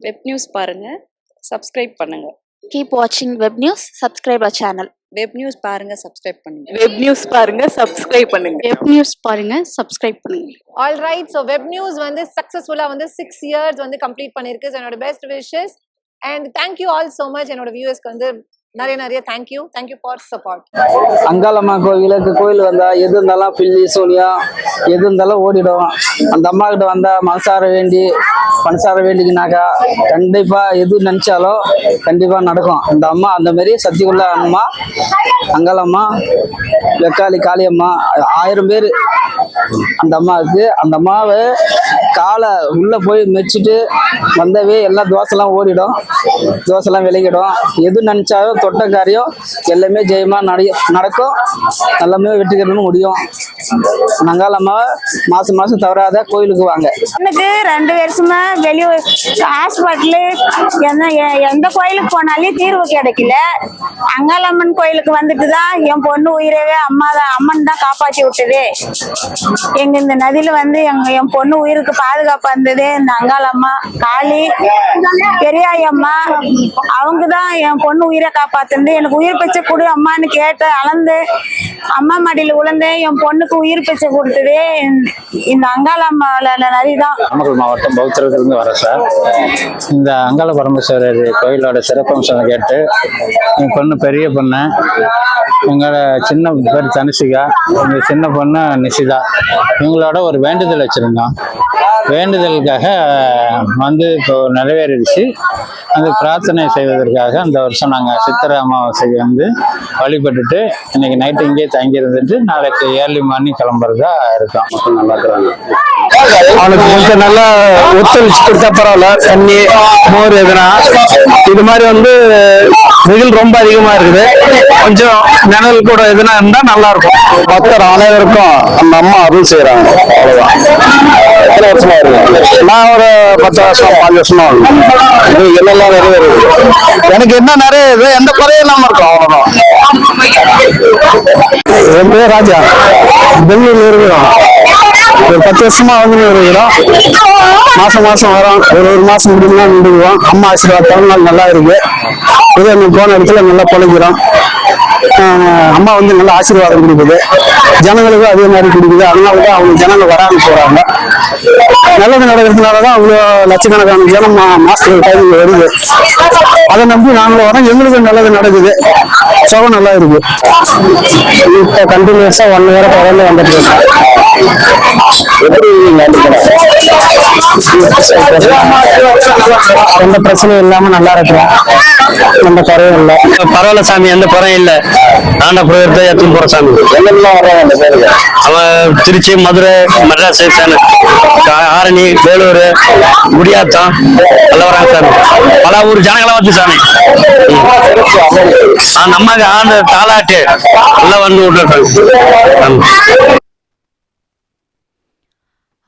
Web news பாருங்க. Subscribe பண்ணுங்க. Keep watching web news, subscribe our channel. Web news பாருங்க. Subscribe பண்ணுங்க. Web news பாருங்க. சப்ஸ்கிரைப் பண்ணுங்க. வெப் நியூஸ் பாருங்க. சப்ஸ்கிரைப் பண்ணுங்க. All right so web news வந்து சக்ஸஸ்ஃபுல்லாக வந்து சிக்ஸ் இயர்ஸ் வந்து கம்ப்ளீட் பண்ணியிருக்கு So, என்னோட best wishes and thank you all so much என்னோட வியூவர்ஸ்க்கு வந்து நிறைய நிறைய thank you thank you for support Angalamma கோயிலுக்கு கோயில் வந்தா எது இருந்தாலும் பில்லி சூனியம் எது இருந்தாலும் ஓடிடும். அந்த அம்மா கிட்ட வந்தா மனசார வேண்டி மனசார வேண்டிக்கினாக்கா கண்டிப்பா எது நினைச்சாலும் கண்டிப்பா நடக்கும். அந்த அம்மா அந்த மாதிரி சத்தியுள்ள அம்மா அங்காளம்மா வெக்காளி காளியம்மா ஆயிரம் பேர். அந்த அம்மாவுக்கு அந்த அம்மாவை காலை உள்ள போய் மெச்சிட்டு வந்தவே எல்லாம் தோசைலாம் ஓடிடும் தோசைலாம் விளங்கிடும் எது நினைச்சாலும் தொட்ட காரியம் எல்லாமே ஜெயமா நடி நடக்கும். எல்லாமே வெற்றிகரணும் முடியும். நங்காலம்மா மாசம் மாசம் தவறாத கோயிலுக்கு வாங்க. எனக்கு ரெண்டு வருஷமா வெளியூர் ஹாஸ்பிட்டலு எந்த எந்த கோயிலுக்கு போனாலும் தீர்வு கிடைக்கல. அங்காளம்மன் கோயிலுக்கு வந்துட்டு தான் என் பொண்ணு உயிரவே அம்மா தான் அம்மன் தான் காப்பாற்றி விட்டது. எங்க இந்த நதியில வந்து எங்க என் பொண்ணு உயிருக்கு பாதுகாப்பா இருந்தது. இந்த அங்காளம்மா காளி பெரியாயம்மா அவங்க தான் என் பொண்ணு உயிரை காப்பாத்துனது. எனக்கு உயிர் பிச்சை கொடு அம்மான்னு கேட்டு அளந்து அம்மா மடியில விழுந்தேன் என் பொண்ணுக்கு உயிர் பிச்சை கொடுத்தது. இந்த- இந்த அங்காளம்மாவோட நதி தான் நாமக்கல் மாவட்டம் பௌத்தரத்திலிருந்து வர சார். இந்த அங்காள பரமேஸ்வரர் கோயிலோட சிறப்பம்சம் கேட்டு என் பொண்ணு பெரிய பொண்ணு எங்களோட சின்ன பேர் தனுஷிகா எங்க சின்ன பொண்ணு நிஷிதா. இவங்களோட ஒரு வேண்டுதல் வச்சிருந்தோம். வேண்டுதலுக்காக வந்து இப்போ நிறைவேறிடுச்சு. அந்த பிரார்த்தனை செய்வதற்காக அந்த வருஷம் நாங்கள் சித்திரை அமாவாசைக்கு வந்து வழிபட்டுட்டு இன்னைக்கு நைட்டு இங்கேயே தங்கி இருந்துட்டு நாளைக்கு ஏர்லி மார்னிங் கிளம்புறதா இருக்கோம். நல்லா இருக்கிறாங்க அவனுக்கு கொஞ்சம் நல்லா ஒத்துழைச்சு கொடுத்தா பரவாயில்ல. தண்ணி மோர் எதுனா. இது மாதிரி வந்து வெயில் ரொம்ப அதிகமா இருக்குது. கொஞ்சம் நிழல் கூட எதுனா இருந்தா நல்லா இருக்கும். பக்தர் அனைவருக்கும் அந்த அம்மா அருள் செய்யறாங்க அவ்வளவுதான். எத்தனை வருஷமா இருக்கு நான் ஒரு பத்து வருஷம் பாஞ்சு வருஷமா இருக்கு எல்லாம் நிறைவேறுது எனக்கு என்ன நிறைய இது எந்த குறையும் இல்லாம இருக்கும் அவ்வளவுதான். என் பேர் ராஜா. பெங்களூர்ல இருக்கிறோம். ஒரு பத்து வருஷமா வந்து இருக்கிறோம். மாசம் மாசம் வரோம். ஒரு ஒரு மாசம் முடிஞ்சுனா நின்றுக்குவோம் அம்மா ஆசீர்வாதம் நாள் நல்லா இருக்கு. இது நம்ம போன இடத்துல நல்லா பழகிறோம். அம்மா வந்து நல்ல ஆசீர்வாதம் கொடுக்குது. ஜனங்களுக்கும் அதே மாதிரி கொடுக்குது. அதனால தான் அவங்க ஜனங்கள் வராமல் போறாங்க. நல்லது நடக்கிறதுனால தான் அவ்வளோ லட்சக்கணக்கான ஜனம் மா- டைம் வருது. அதை நம்பி நாங்களும் வரோம். எங்களுக்கும் நல்லது நடக்குது. சுகம் நல்லா இருக்கு. இப்போ கண்டினியூஸாக ஒன் இயரை தொடர்ந்து வந்துட்டு இருக்கோம். எந்த பிரச்சனையும் இல்லாம நல்லா இருக்கிறோம். எந்த குறையும் இல்லை. பரவாயில்ல சாமி எந்த குறையும் இல்லை. ஆண்ட புரோகிரத்தை எத்தனை போற சாமி. அவன் திருச்சி மதுரை மெட்ராஸ் சேனல் ஆரணி வேலூர் குடியாத்தம் எல்லாம் வராங்க சாமி. பல ஊர் ஜனங்களாம் வந்து சாமி. நமக்கு ஆண்டு தாலாட்டு எல்லாம் வந்து விட்டுருக்காங்க.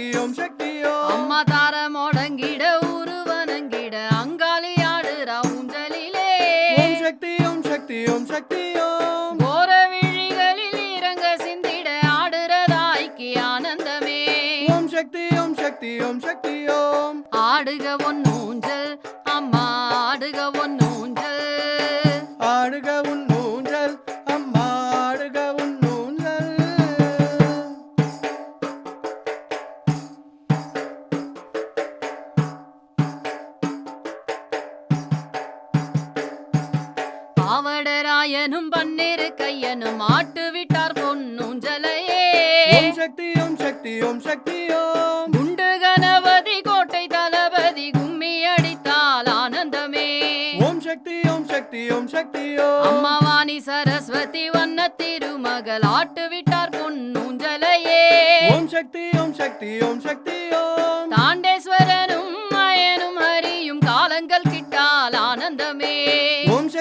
ஓம் சக்தி ஓம் சக்தி ஓம் அம்மா தார முடங்கிட உருவனங்கிட அங்காளி ஆடுற ஊஞ்சலிலே. ஓம் சக்தி ஓம் சக்தி ஓம் சக்தி ஓம் போற விழிகளில் இறங்க சிந்திட ஆடுறதாய்க்கு ஆனந்தமே. ஓம் சக்தி ஓம் சக்தி ஓம் சக்தி ஓம் ஆடுக ஒன்னூஞ்சல் அம்மா ஆடுக ஒன்னூஞ்சல் பாவடராயனும் பன்னீரு கையனும் ஆட்டு விட்டார் பொன்னூஞ்சலையே. ஓம் சக்தி ஓம் சக்தி ஓம் சக்தி ஓம். குண்டு கணபதி கோட்டை தளபதி கும்மி அடித்தால் ஆனந்தமே. ஓம் சக்தி ஓம் சக்தி ஓம் சக்தி ஓம். அம்மாவாணி சரஸ்வதி வண்ண திருமகள் ஆட்டு விட்டார் ஓம் சக்தி ஓம் சக்தி ஓம் சக்தி ஓம். தாண்டேஸ்வரனும்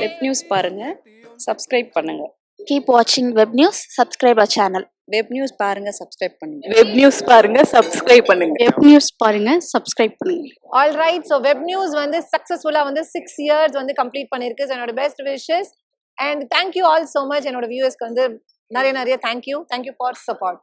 வெப் நியூஸ் பாருங்க. சப்ஸ்கிரைப் பண்ணுங்க. கீப் வாட்சிங் web news subscribe our channel web news பாருங்க சப்ஸ்கிரைப் பண்ணுங்க. வெப் நியூஸ் பாருங்க சப்ஸ்கிரைப் பண்ணுங்க. வெப் நியூஸ் பாருங்க சப்ஸ்கிரைப் பண்ணுங்க. All right so web news வந்து சக்ஸஸ்ஃபுல்லாக வந்து சிக்ஸ் இயர்ஸ் வந்து கம்ப்ளீட் பண்ணியிருக்கு So, என்னோட best wishes and thank you all so much என்னோட வியூவர்ஸ்க்கு வந்து நிறைய நிறைய தேங்க்யூ தேங்க்யூ ஃபார் சப்போர்ட்